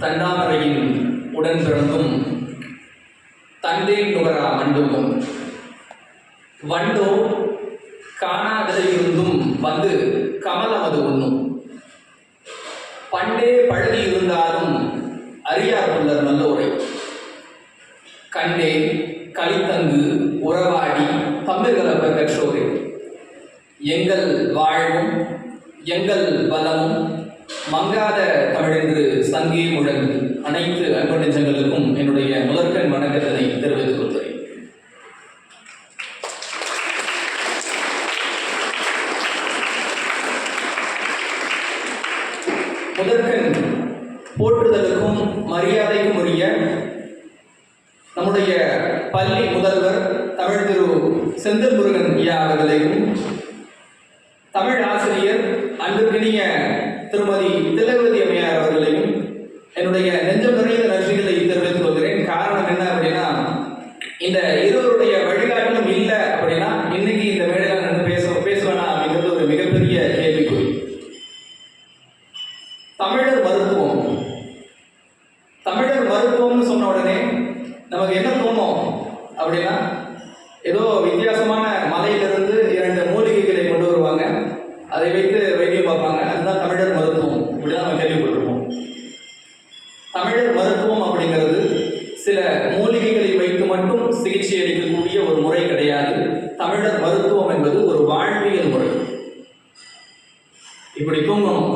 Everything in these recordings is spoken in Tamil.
தண்டாமரையின் உடன் பிறந்தும் தந்தை நுகரா மண்டபம் வண்டோ காணாததையிருந்தும் வந்து கமலமது உண்ணும். பண்டே பழகி இருந்தாலும் அறியார் புல்லர் நல்லோரை. கண்டே கலித்தங்கு உறவாடி பங்குகளப்ப பெற்றோரே. எங்கள் வாழ்வும் எங்கள் பலமும் மங்காத தமிழென்று சங்கே முழங்கி அனைத்து அன்பு நெஞ்சங்களுக்கும் என்னுடைய முதற்கண் வணக்கத்தினை தெரிவித்துக் கொள்கிறேன் முதற்கண் போற்றுதலுக்கும் மரியாதைக்கும் உரிய நம்முடைய பள்ளி முதல்வர் தமிழ் திரு செந்தில் முருகன் ஐயா அவர்களையும் தமிழ் ஆசிரியர் அன்புக்கினிய திருமதி திலகவதி அம்மையார் அவர்களையும் என்னுடைய நெஞ்சம் நிறைந்த நன்றிகளை தெரிவித்துக் கொள்கிறேன் காரணம் என்ன அப்படின்னா இந்த இருவருடைய வழிகாட்டிலும் இல்லை அப்படின்னா இன்னைக்கு இந்த மேடையில் நான் பேச பேசுவேனா அப்படிங்கிறது ஒரு மிகப்பெரிய கேள்விக்குறி தமிழர் மருத்துவம். தமிழர் மருத்துவம்னு சொன்ன உடனே நமக்கு என்ன தோணும் அப்படின்னா ஏதோ வித்தியாசமான மலையிலிருந்து இரண்டு மூலிகைகளை கொண்டு வருவாங்க அதை வைத்து வைத்தியம் பார்ப்பாங்க அதுதான் தமிழர் மருத்துவம் இப்படிதான் நம்ம கேள்விப்பட்டிருப்போம் தமிழர் மருத்துவம் அப்படிங்கிறது சில மூலிகைகளை வைத்து மட்டும் சிகிச்சை அளிக்கக்கூடிய ஒரு முறை கிடையாது தமிழர் மருத்துவம் என்பது ஒரு வாழ்வியல் முறை இப்படி தூங்கணும்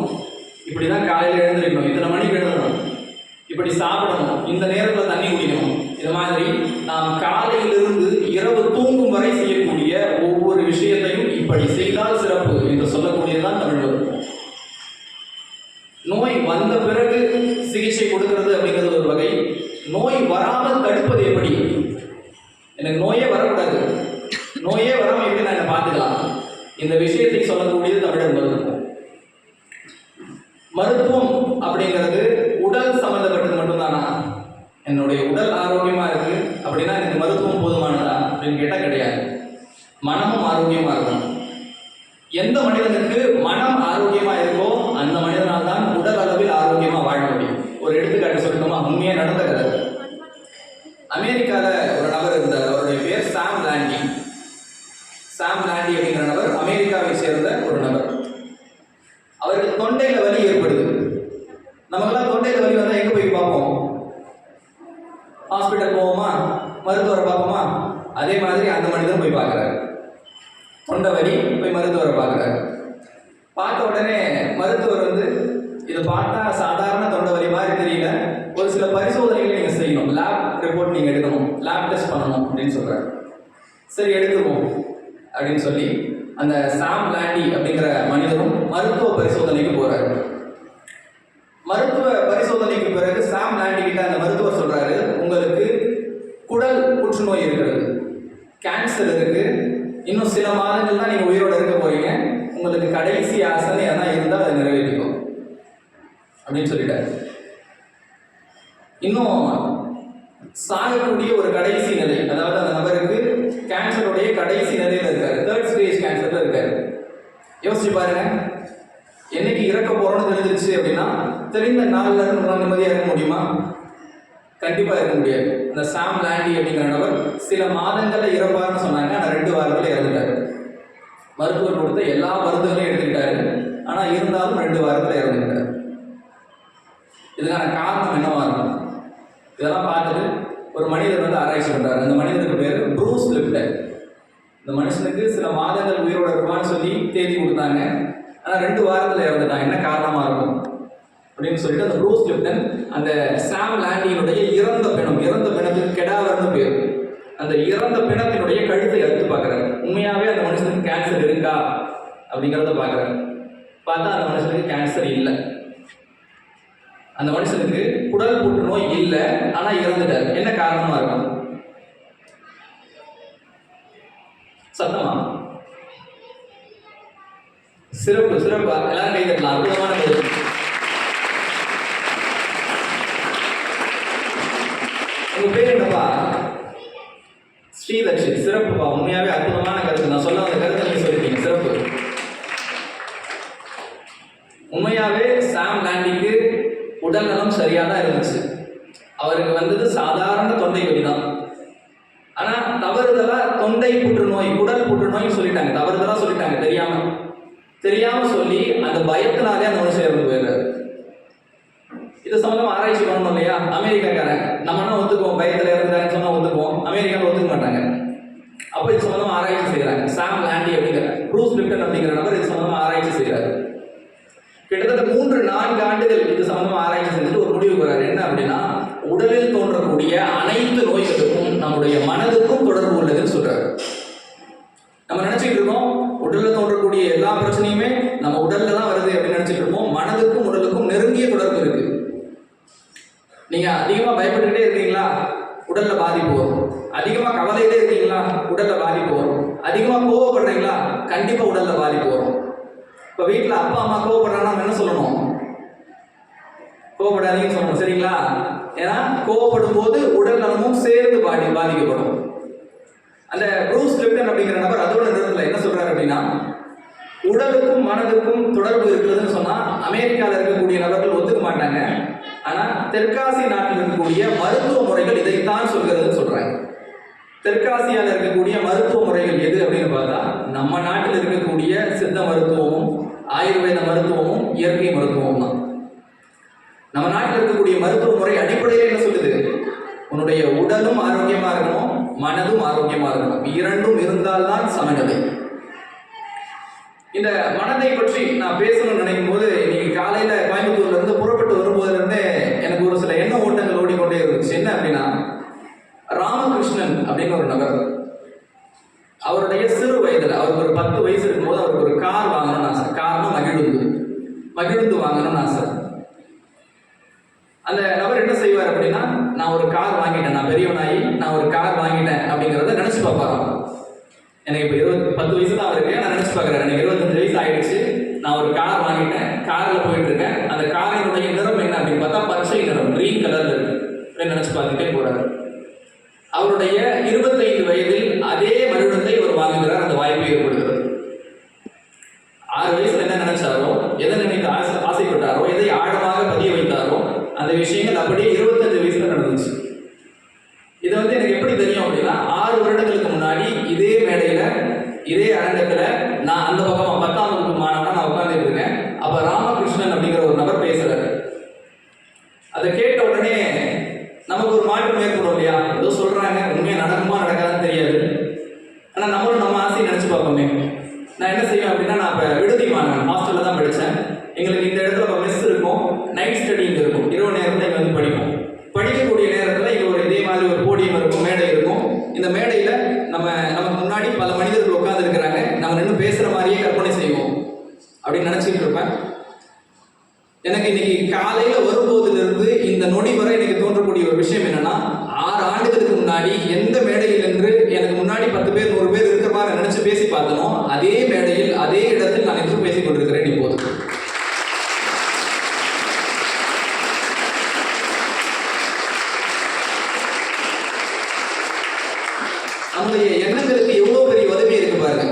இப்படிதான் காலையில் எழுந்திருக்கணும் இத்தனை மணிக்கு எழுதணும் இப்படி சாப்பிடணும் இந்த நேரத்தில் தண்ணி குடிக்கணும் இது மாதிரி நாம் காலையிலிருந்து இரவு தூங்கும் வரை செய்யக்கூடிய ஒவ்வொரு விஷயத்தையும் இப்படி செய்தால் சிறப்பு என்று சொல்லக்கூடியதுதான் தமிழ் மருத்துவம் நோய் வந்த பிறகு சிகிச்சை கொடுக்கிறது அப்படிங்கிறது ஒரு வகை நோய் வராமல் தடுப்பது எப்படி எனக்கு நோயே வரக்கூடாது நோயே வராமல் எப்படி நான் என்னை பார்த்துக்கலாம் இந்த விஷயத்தை சொல்லக்கூடியது தமிழர் மருத்துவம் மருத்துவம் அப்படிங்கிறது உடல் சம்பந்தப்பட்டது மட்டும்தானா என்னுடைய உடல் ஆரோக்கியமா இருக்கு அப்படின்னா எனக்கு மருத்துவம் போதுமானதா அப்படின்னு கேட்டால் கிடையாது மனமும் ஆரோக்கியமா இருக்கணும் எந்த மனிதனுக்கு மனம் ஆரோக்கியமா இருக்கோ அந்த மனிதனால் தான் உடல் அளவில் ஆரோக்கியமா வாழ முடியும் ஒரு சொல்லணுமா உண்மையா நடந்த கதை. அமெரிக்கால ஒரு நபர் இருந்தார். அவருடைய பேர் சாம் லாண்டி. சாம் லாண்டி அப்படிங்கிற நபர் அமெரிக்காவை சேர்ந்த ஒரு நபர். அவருக்கு தொண்டையில வலி ஏற்படுது. நமக்கெல்லாம் தொண்டையில வலி வந்தா எங்க போய் பார்ப்போம்? ஹாஸ்பிட்டல் போவோமா? மருத்துவரை பார்ப்போமா? அதே மாதிரி அந்த மனிதன் போய் பார்க்குறாரு. தொண்டை வலி போய் மருத்துவரை பார்க்குறாரு. பார்த்த உடனே மருத்துவர் வந்து இதை பார்த்தா சாதாரண தொண்டை வலி மாதிரி தெரியல ஒரு சில பரிசோதனைகள் நீங்கள் செய்யணும் லேப் ரிப்போர்ட் நீங்கள் எடுக்கணும் லேப் டெஸ்ட் பண்ணணும் அப்படின்னு சொல்கிறார் சரி எடுத்துருவோம் அப்படின்னு சொல்லி அந்த சாம் லாண்டி அப்படிங்கிற மனிதரும் மருத்துவ பரிசோதனைக்கு போகிறாரு மருத்துவ பரிசோதனைக்கு பிறகு சாம் லாண்டி கிட்ட அந்த மருத்துவர் சொல்றாரு உங்களுக்கு குடல் புற்றுநோய் இருக்கிறது கேன்சர் இருக்கு இன்னும் சில மாதங்கள் தான் நீங்க உயிரோட இருக்க போறீங்க உங்களுக்கு கடைசி ஆசனை எதனா இருந்தால் அதை நிறைவேற்றிக்கும் அப்படின்னு சொல்லிட்டாரு இன்னும் சாகக்கூடிய ஒரு கடைசி நிலை அதாவது அந்த நபருக்கு கேன்சருடைய கடைசி நிலையில இருக்காரு தேர்ட் ஸ்டேஜ் கேன்சர்ல இருக்காரு யோசிச்சு பாருங்க என்னைக்கு இறக்க போறோம்னு தெரிஞ்சிருச்சு அப்படின்னா தெரிந்த நாள்ல இருந்து உங்களால் நிம்மதியா இருக்க முடியுமா கண்டிப்பா அந்த இந்த சாம் லாண்டி அப்படிங்கிற நபர் சில மாதங்களில் இறப்பார்னு சொன்னாங்க. ஆனால் ரெண்டு வாரத்தில் இறந்துட்டாரு. மருத்துவர் கொடுத்த எல்லா மருந்துகளையும் எடுத்துக்கிட்டாரு. ஆனால் இருந்தாலும் ரெண்டு வாரத்தில் இறந்துக்கிட்டார் இதுக்கான காரணம் என்னவா இருக்கும்? இதெல்லாம் பார்த்துட்டு ஒரு மனிதர் வந்து ஆராய்ச்சி பண்ணுறாரு அந்த மனிதனுக்கு பேர் ப்ரூஸ் லிப்டர் இந்த மனுஷனுக்கு சில மாதங்கள் உயிரோட இருப்பான்னு சொல்லி தேதி கொடுத்தாங்க. ஆனால் ரெண்டு வாரத்தில் இறந்துட்டான். என்ன காரணமாக இருக்கும்? அப்படின்னு சொல்லிட்டு அந்த ப்ரூஸ் லிப்டன் அந்த சாம் லேண்டியினுடைய இறந்த பிணம் இறந்த பிணத்துக்கு கெடாவர்னு பேர். அந்த இறந்த பிணத்தினுடைய கழுத்தை எடுத்து பார்க்குறாரு. உண்மையாகவே அந்த மனுஷனுக்கு கேன்சர் இருக்கா? அப்படிங்கிறத பார்க்குறாரு. பார்த்தா அந்த மனுஷனுக்கு கேன்சர் இல்லை. அந்த மனுஷனுக்கு குடல் புற்றுநோய் இல்லை ஆனால் இறந்துட்டார். என்ன காரணமாக இருக்கும்? சத்தமா? சிறப்பு சிறப்பா. எல்லாரும் கை தட்டலாம். அற்புதமான உங்க பேர் என்னப்பா? ஸ்ரீலட்சுமி சிறப்புப்பா. உண்மையாவே அற்புதமான கருத்து. நான் சொல்ல அந்த கருத்தை நீங்க சொல்லிட்டீங்க. சிறப்பு. உண்மையாவே சாம் லாண்டிக்கு உடல்நலம் சரியா தான் இருந்துச்சு. அவருக்கு வந்தது சாதாரண தொண்டை வலி தான். ஆனா தவறுதலா தொண்டை புற்றுநோய் குடல் புற்றுநோய் சொல்லிட்டாங்க. தவறுதலா சொல்லிட்டாங்க. தெரியாம. தெரியாம சொல்லி அந்த பயத்தினாலே அந்த மனுஷன் இறந்து போயிடுறாரு. இது சம்பந்தமா ஆராய்ச்சி பண்ணணும் இல்லையா? அமெரிக்காக்காரன். என்ன ஒத்துக்குவோம்? பயத்துல இறந்துறாங்கன்னு சொன்னா ஒத்துக்குவோம் அமெரிக்காவில் ஒத்துக்க மாட்டாங்க அப்போ இது சம்பந்தமா ஆராய்ச்சி செய்யறாங்க சாம் லாண்டி அப்படிங்கிற ப்ரூஸ் லிப்டன் அப்படிங்கிற நபர் இது சம்பந்தமா ஆராய்ச்சி செய்யறாரு கிட்டத்தட்ட மூன்று நான்கு ஆண்டுகள் இது சம்பந்தமா ஆராய்ச்சி செஞ்சுட்டு ஒரு முடிவுக்கு வர்றாரு என்ன அப்படின்னா உடலில் தோன்றக்கூடிய அனைத்து நோய்களுக்கும் நம்முடைய மனதுக்கும் தொடர்பு உள்ளதுன்னு சொல்றாரு நம்ம நினைச்சிட்டு இருக்கோம் உடல்ல தோன்றக்கூடிய எல்லா பிரச்சனையுமே நம்ம உடல்ல தான் வருது அப்படின்னு நினைச்சிட்டு இருப்போம் மனதுக்கும் உடலுக்கும் நெருங்கிய தொடர்பு இருக்கு அதிகமாக பயப்பட்டுகிட்டே பயப்பட்டுக்கிட்டே இருக்கீங்களா? உடல்ல பாதிப்பு வரும். அதிகமாக கவலையிலே இருக்கீங்களா? உடல்ல பாதிப்பு வரும். அதிகமாக கோவப்படுறீங்களா? கண்டிப்பாக உடல்ல பாதிப்பு வரும். இப்போ வீட்டில் அப்பா அம்மா கோவப்படுறாங்கன்னா நம்ம என்ன சொல்லணும்? கோவப்படாதீங்கன்னு சொல்லணும் சரிங்களா? ஏன்னா கோவப்படும் போது உடல் நலமும் சேர்ந்து பாதி பாதிக்கப்படும். அந்த ப்ரூஸ் லிப்டன் அப்படிங்கிற நபர் அதோட நிறுத்தல என்ன சொல்றாரு அப்படின்னா உடலுக்கும் மனதுக்கும் தொடர்பு இருக்கிறதுன்னு சொன்னா அமெரிக்காவில் இருக்கக்கூடிய நபர்கள் ஒத்துக்க மாட்டாங்க. ஆனா தெற்காசிய நாட்டில் இருக்கக்கூடிய மருத்துவ முறைகள் இதைத்தான் சொல்கிறதுன்னு சொல்றாங்க. தெற்காசியால இருக்கக்கூடிய மருத்துவ முறைகள் எது அப்படின்னு பார்த்தா நம்ம நாட்டில் இருக்கக்கூடிய சித்த மருத்துவமும் ஆயுர்வேத மருத்துவமும் இயற்கை மருத்துவமும் தான் நம்ம நாட்டில் இருக்கக்கூடிய மருத்துவ முறை அடிப்படையில் என்ன சொல்லுது உன்னுடைய உடலும் ஆரோக்கியமா இருக்கணும் மனதும் ஆரோக்கியமா இருக்கணும் இரண்டும் இருந்தால்தான் சமநிலை இந்த மனதை பற்றி நான் பேசணும்னு நினைக்கும் போது இன்னைக்கு காலையில கோயம்புத்தூர்ல இருந்து புறப்பட்டு வரும்போதுல இருந்தே எனக்கு ஒரு சில எண்ண ஓட்டங்கள் ஓடிக்கொண்டே இருந்துச்சு என்ன அப்படின்னா ராமகிருஷ்ணன் அப்படின்னு ஒரு நபர் அவருடைய சிறு வயதுல அவருக்கு ஒரு பத்து வயசு இருக்கும்போது அவருக்கு ஒரு கார் வாங்கணும்னு ஆசை கார்னா மகிழுந்து மகிழுந்து வாங்கணும்னு ஆசை அந்த நபர் என்ன செய்வார் அப்படின்னா நான் ஒரு கார் வாங்கிட்டேன் நான் பெரியவனாயி நான் ஒரு கார் வாங்கிட்டேன் அப்படிங்கிறத நினைச்சு பார்ப்பாராம் எனக்கு இப்போ இருபது பத்து வயசு தான் இருக்கு நான் நினைச்சு பார்க்குறேன். எனக்கு இருபத்தஞ்சு வயசு ஆயிடுச்சு. நான் ஒரு கார் வாங்கிட்டேன். காரில் போயிட்டு இருக்கேன் அந்த காரினுடைய நிறம் என்ன அப்படின்னு பார்த்தா பச்சை நிறம் கிரீன் கலர்ல இருக்கு. அப்படின்னு நினைச்சு பார்த்துட்டே போறாரு. அவருடைய இருபத்தைந்து வயதில் அதே வருடத்தை அவர் வாங்குகிறார். அந்த வாய்ப்பு ஏற்படுது ஆறு வயசுல என்ன நினைச்சாரோ எதை நினைத்து ஆசை ஆசைப்பட்டாரோ எதை ஆழமாக பதிய வைத்தாரோ அந்த விஷயங்கள் அப்படியே இருபத்தஞ்சு வயசுல நடந்துச்சு இது வந்து எனக்கு எப்படி தெரியும் அப்படின்னா ஆறு வருடங்களுக்கு முன்னாடி இதே மேடையில இதே அரங்கத்துல நான் அந்த பக்கமா பத்தாம் வகுப்பு மாணவனா நான் உட்கார்ந்துட்டு இருக்கேன் அப்ப ராமகிருஷ்ணன் அப்படிங்கிற ஒரு நபர் பேசுறாரு அதை கேட்ட உடனே நமக்கு ஒரு மாற்றம் ஏற்படும் இல்லையா ஏதோ சொல்றாங்க உண்மையா நடக்குமா நடக்காதுன்னு தெரியாது ஆனா நம்மளும் நம்ம ஆசையை நினைச்சு பார்ப்போமே நான் என்ன செய்வேன் அப்படின்னா நான் இப்போ விடுதி மாணவன் ஹாஸ்டல்ல தான் படித்தேன் எங்களுக்கு இந்த இடத்துல இப்போ மெஸ் இருக்கும் நைட் ஸ்டடி இங்கே இருக்கும் இரவு நேரத்தில் இங்கே வந்து படிப்போம் படிக்கக்கூடிய நேரத்தில் இங்கே ஒரு இதே மாதிரி ஒரு போடியம் இருக்கும் மேடை இருக்கும் இந்த மேடையில் நம்ம நமக்கு முன்னாடி பல மனிதர்கள் உட்கார்ந்து இருக்கிறாங்க நம்ம நின்று பேசுகிற மாதிரியே கற்பனை செய்வோம் அப்படின்னு நினச்சிட்டு இருப்பேன் எனக்கு இன்னைக்கு காலையில வரும்போதிலிருந்து இந்த நொடி வரை எனக்கு தோன்றக்கூடிய ஒரு விஷயம் என்னன்னா ஆறு ஆண்டுகளுக்கு முன்னாடி எந்த மேடையில் நின்று எனக்கு முன்னாடி பத்து பேர் நூறு பேர் இருக்கிற மாதிரி நினைச்சு அதே மேடையில் அதே இடத்தில் நான் நின்று பேசிக் கொண்டிருக்கிறேன் இப்போது நம்முடைய எண்ணங்களுக்கு எவ்வளவு பெரிய வலிமை இருக்கு பாருங்க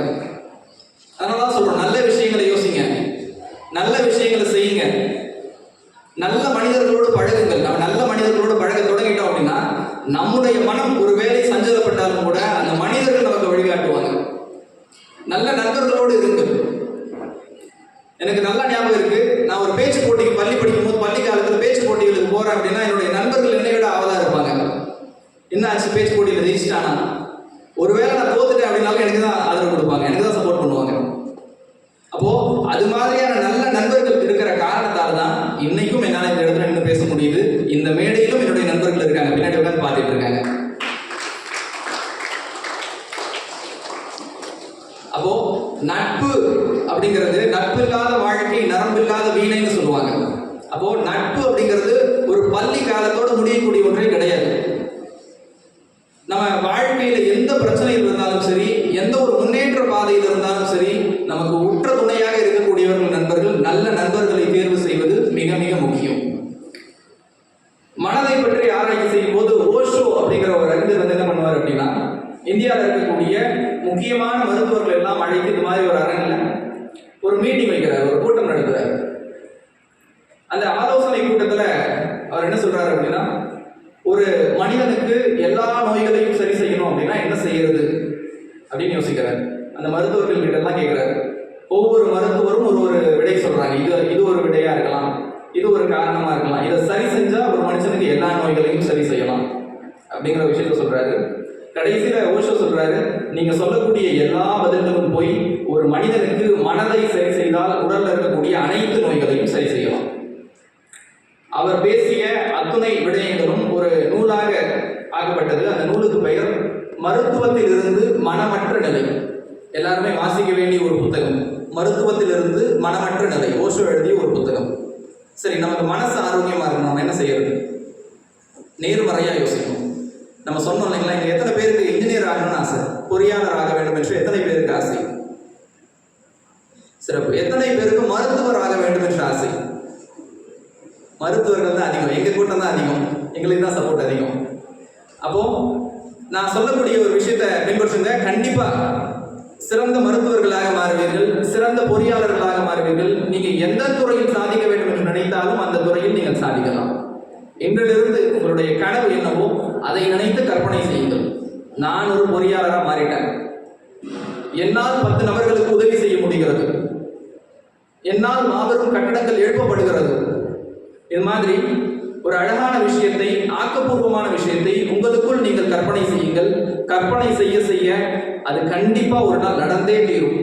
அதனால தான் சொல்றோம் நல்ல விஷயங்களை யோசிங்க நல்ல விஷயங்களை செய்யுங்க நல்ல மனிதர்களோடு பழகுங்கள் நம்ம நல்ல மனிதர்களோடு பழக தொடங்கிட்டோம் அப்படின்னா நம்முடைய மனம் ஒரு வேலை சஞ்சலப்பட்டாலும் கூட அந்த மனிதர்கள் நமக்கு வழிகாட்டுவாங்க நல்ல நண்பர்களோடு இருங்கள் எனக்கு நல்ல ஞாபகம் இருக்கு. நான் ஒரு பேச்சு போட்டிக்கு பள்ளி படிக்கும் போது பள்ளி காலத்துல பேச்சு போட்டிகளுக்கு போறேன் அப்படின்னா என்னுடைய நண்பர்கள் என்னை விட ஆவலா இருப்பாங்க. என்ன ஆச்சு பேச்சு போட்டியில் ஜெயிச்சிட்டானா? ஒருவேளை நான் தோத்துட்டேன் அப்படின்னாலும் எனக்கு தான் ஆதரவு கொடுப்பாங்க. எனக்கு தான் சப்போர்ட் பண்ணுவாங்க. அப்போ அது மாதிரியான நல்ல நண்பர்கள் இருக்கிற காரணத்தால் தான் இன்னைக்கும் என்னால் இந்த இடத்துல நின்று பேச முடியுது. இந்த மேடையில் என்னுடைய நண்பர்கள் இருக்காங்க பின்னாடி உட்கார்ந்து பார்த்துட்டு இருக்காங்க அப்போ நட்பு அப்படிங்கிறது நட்பு இல்லாத வாழ்க்கை நரம்பு இல்லாத வீணைன்னு சொல்லுவாங்க அப்போ நட்பு அப்படிங்கிறது ஒரு பள்ளி காலத்தோட முடியக்கூடிய ஒன்றே கிடையாது நம்ம வாழ்க்கையில எந்த பிரச்சனையில் இருந்தாலும் சரி எந்த ஒரு முன்னேற்ற பாதையில் இருந்தாலும் சரி நமக்கு உற்ற துணையாக இருக்கக்கூடியவர்கள் நண்பர்கள் மனிதனுக்கு எல்லா நோய்களையும் சரி செய்யணும் அப்படின்னா என்ன செய்யறது அப்படின்னு யோசிக்கிறார் அந்த மருத்துவர்கள் கிட்ட எல்லாம் கேட்கிறாரு ஒவ்வொரு மருத்துவரும் ஒரு ஒரு விடை சொல்றாங்க இது இது ஒரு விடையா இருக்கலாம் காரணமாக காரணமா இருக்கலாம். இதை சரி செஞ்சா ஒரு மனுஷனுக்கு எல்லா நோய்களையும் சரி செய்யலாம். அப்படிங்கிற விஷயத்த சொல்றாரு. கடைசியில ஓஷோ சொல்றாரு நீங்க சொல்லக்கூடிய எல்லா பதில்களும் போய் ஒரு மனிதனுக்கு மனதை சரி செய்தால் உடல்ல இருக்கக்கூடிய அனைத்து நோய்களையும் சரி செய்யலாம். அவர் பேசிய அத்துணை விடயங்களும் ஒரு நூலாக ஆக்கப்பட்டது. அந்த நூலுக்கு பெயர் மருத்துவத்தில் இருந்து மனமற்ற நிலை. எல்லாருமே வாசிக்க வேண்டிய ஒரு புத்தகம். மருத்துவத்திலிருந்து மனமற்ற நிலை. ஓஷோ எழுதிய ஒரு புத்தகம். சரி நமக்கு மனசு ஆரோக்கியமா இருக்கணும். நம்ம என்ன செய்யறது? நேர்மறையா யோசிக்கணும். நம்ம சொன்னோம் இல்லைங்களா இங்க எத்தனை பேருக்கு இன்ஜினியர் ஆகணும்னு ஆசை? பொறியாளர் ஆக வேண்டும் என்று எத்தனை பேருக்கு ஆசை? சிறப்பு. எத்தனை பேருக்கு மருத்துவர் ஆக வேண்டும் என்று ஆசை? மருத்துவர்கள் தான் அதிகம். எங்க கூட்டம் தான் அதிகம். எங்களுக்கு தான் சப்போர்ட் அதிகம். அப்போ நான் சொல்லக்கூடிய ஒரு விஷயத்த பின்பற்றுங்க. கண்டிப்பா சிறந்த மருத்துவர்களாக மாறுவீர்கள். சிறந்த பொறியாளர்களாக மாறுவீர்கள். நீங்க எந்த துறையில் சாதிக்க வேண்டும் என்று நினைத்தாலும் அந்த துறையில் நீங்கள் சாதிக்கலாம். இன்றிலிருந்து உங்களுடைய கனவு என்னவோ அதை நினைத்து கற்பனை செய்யுங்கள். நான் ஒரு பொறியாளராக மாறிட்டேன். என்னால் பத்து நபர்களுக்கு உதவி செய்ய முடிகிறது. என்னால் மாபெரும் கட்டடங்கள் எழுப்பப்படுகிறது. இது மாதிரி ஒரு அழகான விஷயத்தை ஆக்கப்பூர்வமான விஷயத்தை உங்களுக்குள் நீங்கள் கற்பனை செய்யுங்கள். கற்பனை செய்ய செய்ய அது கண்டிப்பாக ஒரு நாள் நடந்தே தீரும்.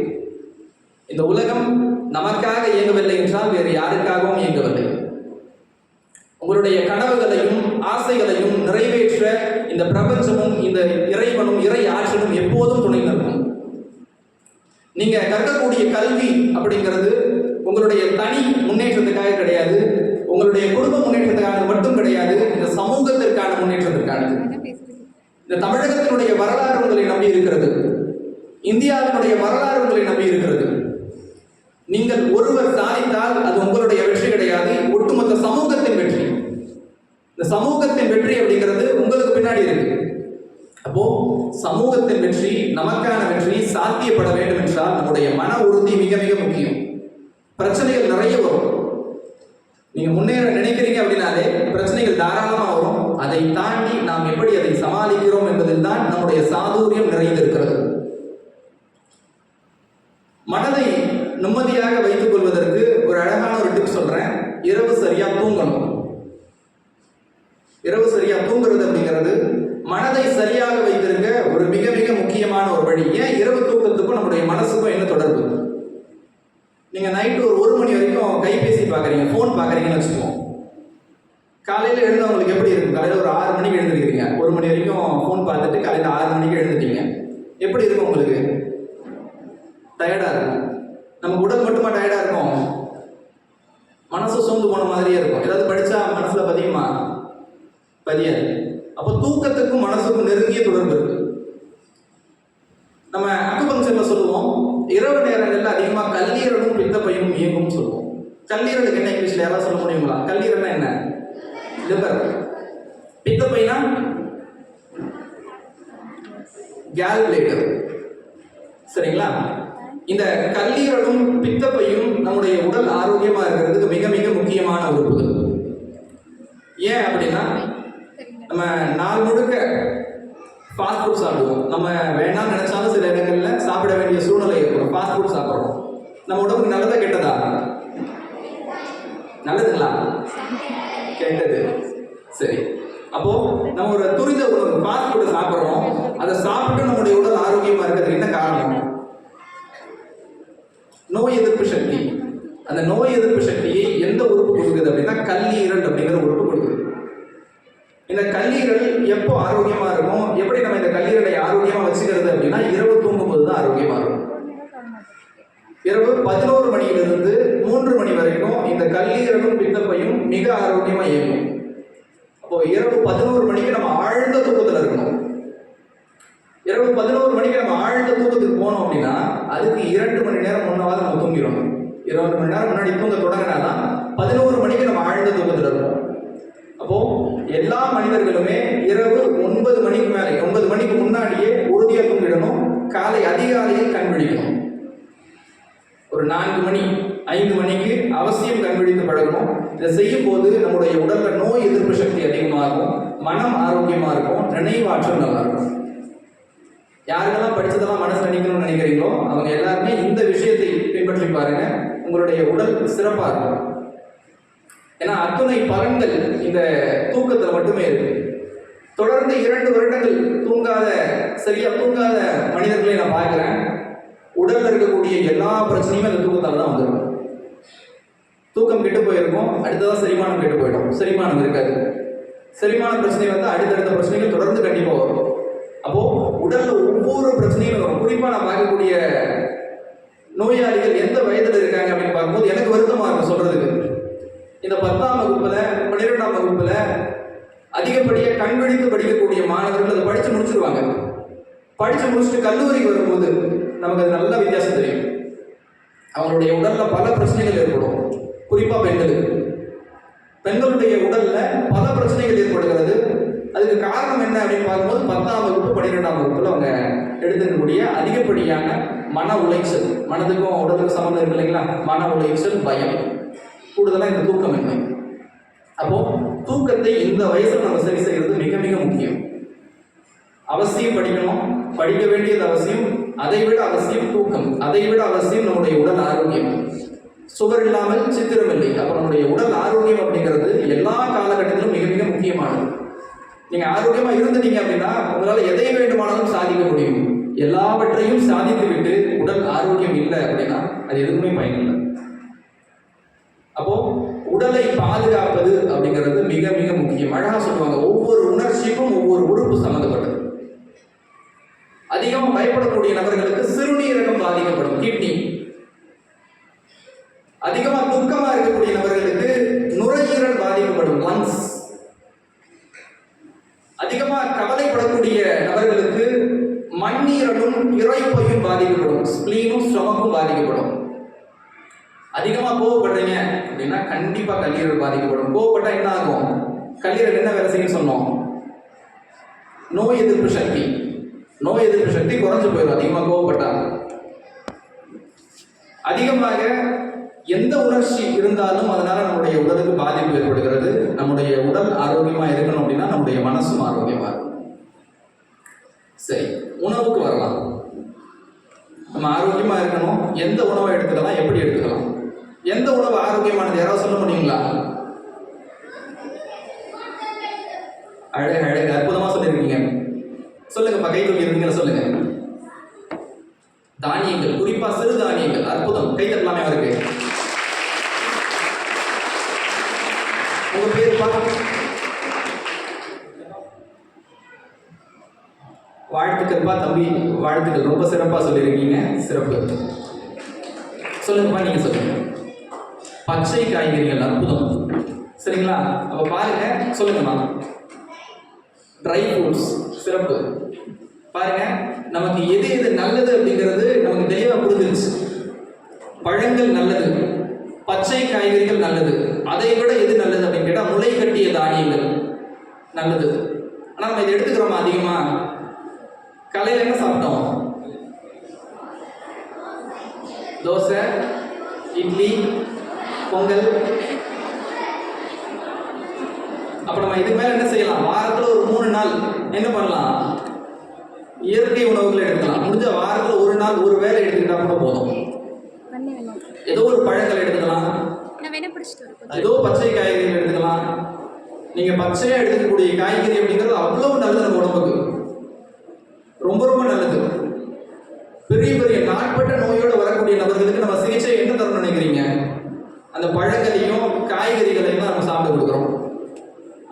இந்த உலகம் நமக்காக இயங்கவில்லை என்றால் வேறு யாருக்காகவும் இயங்கவில்லை. உங்களுடைய கனவுகளையும் ஆசைகளையும் நிறைவேற்ற இந்த பிரபஞ்சமும் இந்த இறைவனும் இறை ஆற்றலும் எப்போதும் துணை நிற்கும். நீங்க கற்கக்கூடிய கல்வி அப்படிங்கிறது உங்களுடைய தனி முன்னேற்றத்துக்காக கிடையாது. உங்களுடைய குடும்ப முன்னேற்றத்துக்காக மட்டும் கிடையாது. இந்த சமூகத்திற்கான முன்னேற்றத்திற்கானது. இந்த தமிழகத்தினுடைய வரலாறு உங்களை நம்பி இருக்கிறது. இந்தியாவினுடைய வரலாறு உங்களை நம்பி இருக்கிறது. நீங்கள் ஒருவர் சாதித்தால் அது உங்களுடைய வெற்றி கிடையாது. ஒட்டுமொத்த சமூகத்தின் வெற்றி. இந்த சமூகத்தின் வெற்றி அப்படிங்கிறது உங்களுக்கு பின்னாடி இருக்கு. அப்போ சமூகத்தின் வெற்றி நமக்கான வெற்றி சாத்தியப்பட வேண்டும் என்றால் நம்முடைய மன உறுதி மிக மிக முக்கியம். பிரச்சனைகள் நிறைய வரும். நீங்க முன்னேற நினைக்கிறீங்க அப்படின்னாலே பிரச்சனைகள் தாராளமா வரும். அதை தாண்டி நாம் எப்படி அதை சமாளிக்கிறோம் என்பதில் தான் நம்முடைய சாதுரியம் நிறைந்திருக்கிறது. மனதை டிப் சொல்றேன் இரவு சரியா தூங்கணும். இரவு சரியா தூங்குறது அப்படிங்கிறது மனதை சரியாக வைத்திருக்க ஒரு மிக மிக முக்கியமான ஒரு வழி ஏன் இரவு தூக்கத்துக்கும் நம்முடைய மனசுக்கும் என்ன தொடர்பு நீங்க நைட்டு ஒரு ஒரு மணி வரைக்கும் கைபேசி பார்க்குறீங்க ஃபோன் பார்க்குறீங்கன்னு வச்சுக்குவோம் காலையில் எழுந்தவங்களுக்கு எப்படி இருக்கும் காலையில் ஒரு ஆறு மணிக்கு எழுந்திருக்கிறீங்க ஒரு மணி வரைக்கும் ஃபோன் பார்த்துட்டு காலையில் ஆறு மணிக்கு எழுந்துட்டீங்க எப்படி இருக்கும் உங்களுக்கு டயர்டாக இருக்கும் நம்ம உடல் மட்டுமா டயர்டாக இருக்கும் மனசு சோர்ந்து போன மாதிரியே இருக்கும் ஏதாவது படித்தா மனசில் பதியுமா பதியாது அப்போ தூக்கத்துக்கும் மனசுக்கும் நெருங்கிய தொடர்பு இருக்கு நம்ம அக்குபங்சர்ல சொல்லுவோம் இரவு நேரங்கள்ல அதிகமா கல்லீரலும் பித்தப்பையும் இயங்கும்னு சொல்லுவோம் கல்லீரலுக்கு என்ன இங்கிலீஷ்ல யாராவது சொல்ல முடியுங்களா? கல்லீரல்னா என்ன? லிவர். பித்தப்பைனா கேல் சரிங்களா? இந்த கல்லீரலும் பித்தப்பையும் நம்முடைய உடல் ஆரோக்கியமா இருக்கிறதுக்கு மிக மிக முக்கியமான உறுப்புகள் ஏன் அப்படின்னா நம்ம நாள் முழுக்க ஃபாஸ்ட் ஃபுட் சாப்பிடுவோம். நம்ம வேணாம் நினைச்சாலும் சில இடங்கள்ல சாப்பிட வேண்டிய சூழ்நிலை இருக்கும் ஃபாஸ்ட் ஃபுட் சாப்பிட்றோம். நம்ம உடம்புக்கு நல்லதா கெட்டதா? நல்லதுங்களா? கெட்டது. சரி. அப்போ நம்ம ஒரு துரித உணவு ஃபாஸ்ட் ஃபுட் சாப்பிட்றோம். அதை சாப்பிட்டு நம்முடைய உடல் ஆரோக்கியமா இருக்கிறதுக்கு என்ன காரணம்? நோய் எதிர்ப்பு சக்தி. அந்த நோய் எதிர்ப்பு சக்தியை எந்த உறுப்பு கொடுக்குது அப்படின்னா கல்லீரல் அப்படிங்கிற உறுப்பு கொடுக்குது இந்த கல்லீரல் எப்போ ஆரோக்கியமா இருக்கும் எப்படி நம்ம இந்த கல்லீரலை ஆரோக்கியமா வச்சுக்கிறது அப்படின்னா இரவு தூங்கும்போது தான் ஆரோக்கியமா இருக்கும் இரவு பதினோரு மணியிலிருந்து மூன்று மணி வரைக்கும் இந்த கல்லீரலும் பித்தப்பையும் மிக ஆரோக்கியமா இயங்கும் அப்போ இரவு பதினோரு மணிக்கு நம்ம ஆழ்ந்த தூக்கத்துல இருக்கணும் இரவு பதினோரு மணிக்கு நம்ம ஆழ்ந்த தூக்கத்துக்கு போனோம் அப்படின்னா அதுக்கு இரண்டு மணி நேரம் முன்னாவது நம்ம தூங்கிடணும் இருபது மணி நேரம் முன்னாடி தூங்க தொடங்கினாதான் பதினோரு மணிக்கு நம்ம ஆழ்ந்த தூக்கத்துல இருப்போம் அப்போ எல்லா மனிதர்களுமே இரவு ஒன்பது மணிக்கு மேலே ஒன்பது மணிக்கு முன்னாடியே உறுதியாக தூங்கிடணும். காலை அதிகாலையில் கண்பிடிக்கணும் ஒரு நான்கு மணி ஐந்து மணிக்கு அவசியம் கண்பிடித்து பழகணும் இதை செய்யும் போது நம்முடைய உடல்ல நோய் எதிர்ப்பு சக்தி அதிகமாகும் மனம் ஆரோக்கியமா இருக்கும். நினைவாற்றல் நல்லா இருக்கும். யாருக்கெல்லாம் படித்ததெல்லாம் மனசு நிக்கணும்னு நினைக்கிறீங்களோ அவங்க எல்லாருமே இந்த விஷயத்தை பின்பற்றி பாருங்க. உங்களுடைய உடல் சிறப்பாக இருக்கும். ஏன்னா அத்துணை பலன்கள் இந்த தூக்கத்தில் மட்டுமே இருக்கு. தொடர்ந்து இரண்டு வருடங்கள் தூங்காத சரியா தூங்காத மனிதர்களை நான் பார்க்கிறேன். உடல்ல இருக்கக்கூடிய எல்லா பிரச்சனையுமே அந்த தூக்கத்தால் தான் வந்துடும் தூக்கம் கெட்டு போயிருக்கும் அடுத்ததான் செரிமானம் கெட்டு போயிடும். செரிமானம் இருக்காது. செரிமான பிரச்சனை வந்து அடுத்தடுத்த பிரச்சனைகள் தொடர்ந்து கண்டிப்பாக வரும். அப்போ உடல்ல ஒவ்வொரு பிரச்சனையும் வரும். குறிப்பா நான் பார்க்கக்கூடிய நோயாளிகள் எந்த வயதில் இருக்காங்க அப்படின்னு பார்க்கும்போது எனக்கு வருத்தமாக இருக்கும் சொல்றதுக்கு. இந்த பத்தாம் வகுப்புல பன்னிரெண்டாம் வகுப்புல அதிகப்படியாக கண் விழித்து படிக்கக்கூடிய மாணவர்கள் அதை படிச்சு முடிச்சிருவாங்க. படிச்சு முடிச்சுட்டு கல்லூரிக்கு வரும்போது நமக்கு அது நல்ல வித்தியாசம் தெரியும். அவங்களுடைய உடல்ல பல பிரச்சனைகள் ஏற்படும். குறிப்பா பெண்களுக்கு. பெண்களுடைய உடல்ல பல பிரச்சனைகள் ஏற்படுகிறது. அதுக்கு காரணம் என்ன அப்படின்னு பார்க்கும்போது பத்தாம் வகுப்பு பன்னிரெண்டாம் வகுப்புல அவங்க எடுத்துக்கக்கூடிய அதிகப்படியான மன உளைச்சல் மனதுக்கும் உடலுக்கும் சம்மந்தம் இருக்கு இல்லைங்களா? மன உளைச்சல் பயம். கூடுதலாக இந்த தூக்கமின்மை அப்போது தூக்கத்தை இந்த வயசில் நம்ம சரி செய்கிறது மிக மிக முக்கியம். அவசியம் படிக்கணும். படிக்க வேண்டியது அவசியம். அதை விட அவசியம் தூக்கம். அதை விட அவசியம் நம்முடைய உடல் ஆரோக்கியம். சுவர் இல்லாமல் சித்திரம் இல்லை. அப்போ நம்முடைய உடல் ஆரோக்கியம் அப்படிங்கிறது எல்லா காலகட்டத்திலும் மிக மிக முக்கியமானது. நீங்கள் ஆரோக்கியமாக இருந்துட்டீங்க அப்படின்னா உங்களால் எதை வேண்டுமானாலும் சாதிக்க முடியும். எல்லாவற்றையும் சாதித்து விட்டு உடல் ஆரோக்கியம் இல்லை அப்படின்னா அது எதுவுமே பயனில்லை அப்போ உடலை பாதுகாப்பது அப்படிங்கிறது மிக மிக முக்கியம். அழகாக சொல்லுவாங்க ஒவ்வொரு உணர்ச்சிக்கும் ஒவ்வொரு உறுப்பு சம்மந்தப்பட்டது அதிகம் பயப்படக்கூடிய நபர்களுக்கு சிறுநீரகம் பாதிக்கப்படும் கிட்னி அதிகமாக துக்கமாக இருக்கக்கூடிய நபர்களுக்கு நுரையீரல் பாதிக்கப்படும் லங்ஸ் அதிகமாக கவலைப்படக்கூடிய நபர்களுக்கு மண்ணீரலும் இறைப்பையும் பாதிக்கப்படும் ஸ்பிளீனும் ஸ்டொமக்கும் பாதிக்கப்படும். அதிகமாக கோவப்படுறீங்க அப்படின்னா கண்டிப்பாக கல்லீரல் பாதிக்கப்படும் கோவப்பட்டா என்ன ஆகும்? கல்லீரல் என்ன வேலை செய்யும் சொன்னோம். நோய் எதிர்ப்பு சக்தி. நோய் எதிர்ப்பு சக்தி குறைஞ்சு போயிடும் அதிகமாக கோவப்பட்டா. அதிகமாக எந்த உணர்ச்சி இருந்தாலும் அதனால நம்முடைய உடலுக்கு பாதிப்பு ஏற்படுகிறது. நம்முடைய உடல் ஆரோக்கியமா இருக்கணும் அப்படின்னா நம்முடைய மனசும் ஆரோக்கியமா இருக்கும். சரி உணவுக்கு வரலாம். நம்ம ஆரோக்கியமா இருக்கணும். எந்த உணவை எடுத்துக்கலாம்? எப்படி எடுத்துக்கலாம்? எந்த உணவு ஆரோக்கியமானது? யாராவது சொல்ல முடியுங்களா? அழகு அழகு அற்புதமா சொல்லியிருக்கீங்க. சொல்லுங்க பகை இருக்கீங்களா சொல்லுங்க. தானியங்கள் குறிப்பா சிறு தானியங்கள் அற்புதம். கை தட்டலாமே அவருக்கு. உங்க பேர் வாழ்த்துக்கள்ப்பா தம்பி. வாழ்த்துக்கள். ரொம்ப சிறப்பா சொல்லியிருக்கீங்க. சிறப்பு. சொல்லுங்கப்பா நீங்க சொல்லுங்க. பச்சை காய்கறிகள் அற்புதம். சரிங்களா? அப்ப பாருங்க சொல்லுங்கம்மா. ட்ரை ஃப்ரூட்ஸ் சிறப்பு. பாருங்க நமக்கு எது எது நல்லது அப்படிங்கிறது நமக்கு தெளிவாக புரிஞ்சிருச்சு. பழங்கள் நல்லது பச்சை காய்கறிகள் நல்லது. அதை விட எது நல்லது அப்படின்னு கேட்டால் முளை கட்டிய தானியங்கள் நல்லது. ஆனால் நம்ம இதை எடுத்துக்கிறோமா அதிகமா? கலையில் என்ன சாப்பிட்டோம்? தோசை இட்லி பொங்கல் அப்ப நம்ம இதுக்கு மேல என்ன செய்யலாம்? வாரத்துல ஒரு மூணு நாள் என்ன பண்ணலாம்? இயற்கை உணவுகளை எடுக்கலாம் முடிஞ்ச வாரத்துல ஒரு நாள் ஒரு வேளை எடுத்துக்கிட்டா கூட போதும். ஏதோ ஒரு பழங்கள் எடுத்துக்கலாம். ஏதோ பச்சை காய்கறிகள் எடுத்துக்கலாம். நீங்க பச்சையா எடுக்கக்கூடிய காய்கறி அப்படிங்கிறது அவ்வளவு நல்லது நம்ம உடம்புக்கு. ரொம்ப ரொம்ப நல்லது. பெரிய பெரிய நாட்பட்ட நோயோட வரக்கூடிய நபர்களுக்கு நம்ம சிகிச்சை என்ன தரணும்னு நினைக்கிறீங்க? அந்த பழங்களையும் காய்கறிகளையும் நம்ம சாப்பிட்டு கொடுக்குறோம்.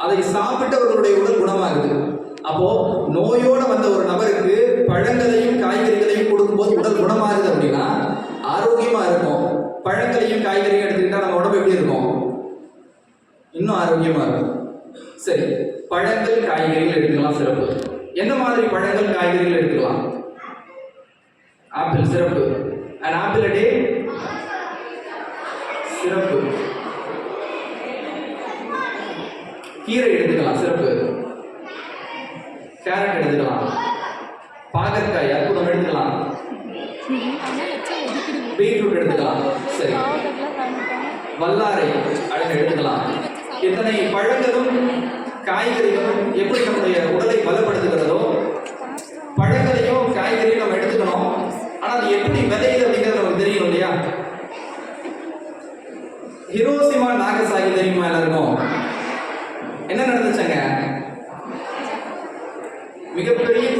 அதை சாப்பிட்டவர்களுடைய உடல் குணமாகுது. அப்போ நோயோட வந்த ஒரு நபருக்கு பழங்களையும் காய்கறிகளையும் கொடுக்கும்போது உடல் குணமாகுது அப்படின்னா ஆரோக்கியமா இருக்கும். பழங்களையும் காய்கறியும் எடுத்துக்கிட்டா நம்ம உடம்பு எப்படி இருக்கும்? இன்னும் ஆரோக்கியமா இருக்கும். சரி பழங்கள் காய்கறிகள் எடுத்துக்கலாம் சிறப்பு. எந்த மாதிரி பழங்கள் காய்கறிகள் எடுத்துக்கலாம்? ஆப்பிள் சிறப்பு. அண்ட் ஆப்பிள் டே சிறப்பு. கீரை எடுத்துக்கலாம் சிறப்பு. கேரட் எடுத்துக்கலாம். பாகற்காய் அற்புதம் எடுத்துக்கலாம். பீட்ரூட் எடுத்துக்கலாம். சரி. வல்லாரை அழகு எடுத்துக்கலாம். இத்தனை பழங்களும் காய்கறிகளும் எப்படி நம்முடைய உடலை பலப்படுத்துகிறதோ பழங்களையும் காய்கறியும் நம்ம எடுத்துக்கணும். ஆனால் அது எப்படி விதையுது அப்படிங்கிறத நமக்கு தெரியும் இல்லையா ஹிரோசிமா நாகசாகி தெரியுமா எல்லாருக்கும்? என்ன நடந்துச்சாங்க? மிகப்பெரிய